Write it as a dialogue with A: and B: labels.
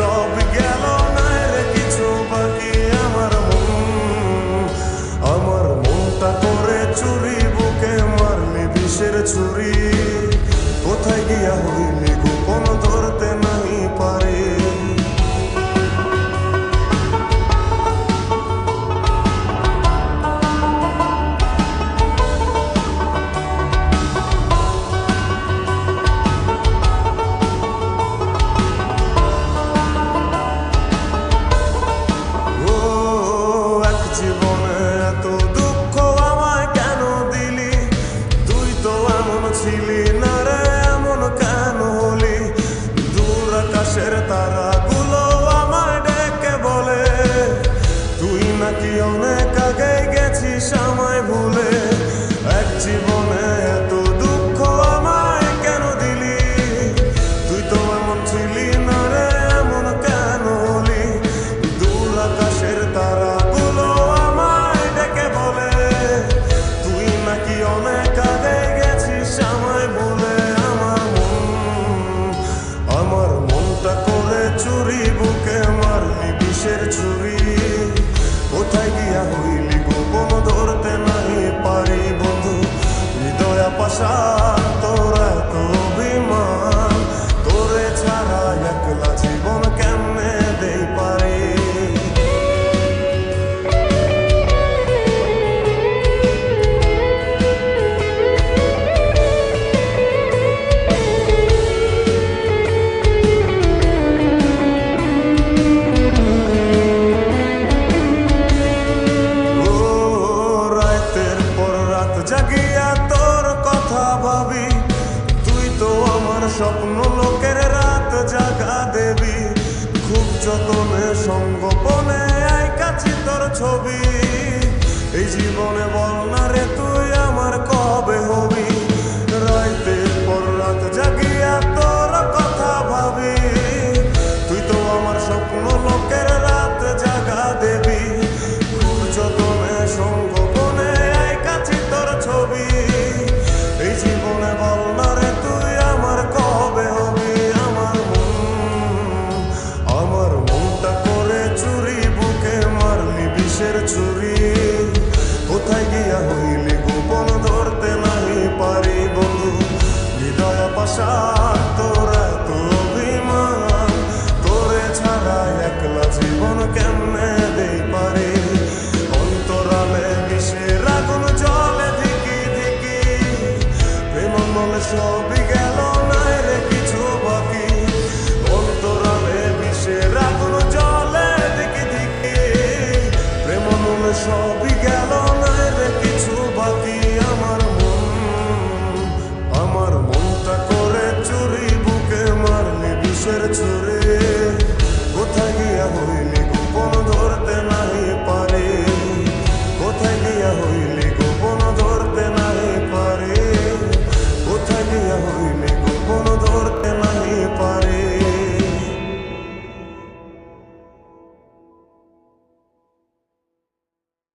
A: সব গেল নাইরে কিছু বাকি আমার মন। আমার মনটা করে চুরি, বুকে মারলি, বিষের চুরি কোথায় গিয়া হইলি? ছিলি না রে এমন কেন হলি? দূর আকাশের তারাগুলো আমায় ডেকে বলে, তুই নাকি অনেক আগে গেছিস আমায় ভুলে, এক জীবনে স্বপ্ন লোকের রাত জাগা দেবী। খুব যতনে সঙ্গপনে আইকাছি তোর ছবি। এই জীবনে বল sorriso.